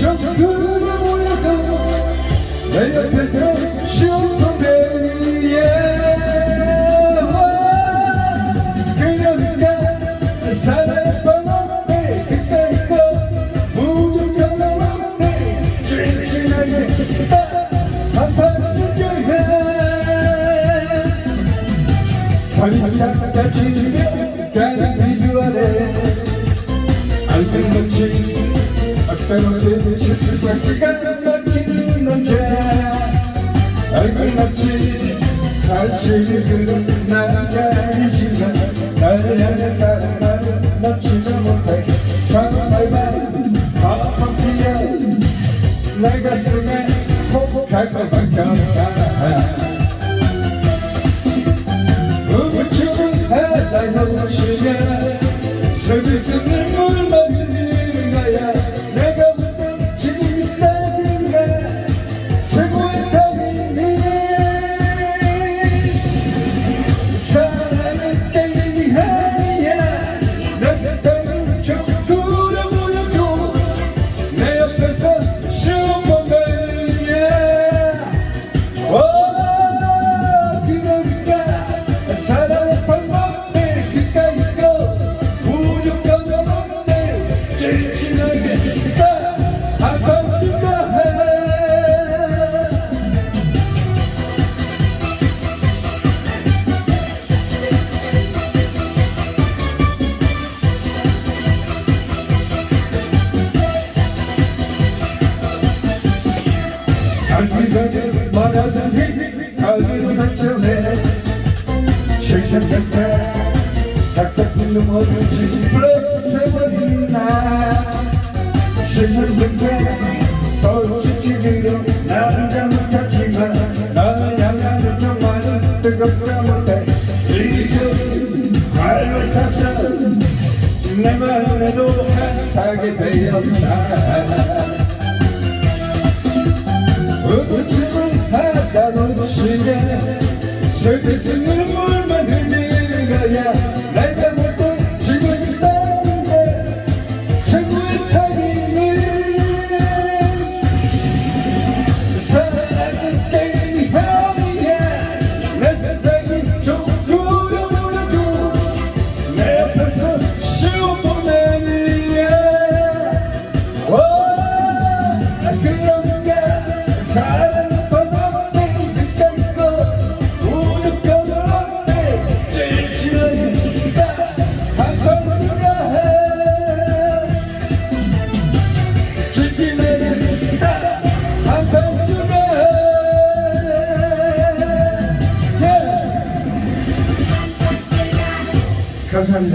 Çok kırdım o yakamı Ve öpesem çıldım beni Gönlümde sen bana Buldum kanımı Çirkinleri Kapattı göğe Polisler kaçırdı Geldi 앞다놓게 실수받기가 막히는 남자 알고 놓지 사실 그런 나가이지만 나를 향해 사랑하는 놓지도 못해 정말만 아파피야 내 가슴에 혹하고 박혀가 말하더니 가기로 상처내 실생각해 딱딱한 놈 어딘지 타서 내 마음에도 한타게 되었다 놓치면 슬슬 물만 흘리는 거야. 내가 못던 지금 있다는데 최고의 타이밍 사랑은 게임이 아니야. 내 세상이 조금이라도 내 옆에서 슈퍼맨이야 와 그런가? 사랑 ከፈለ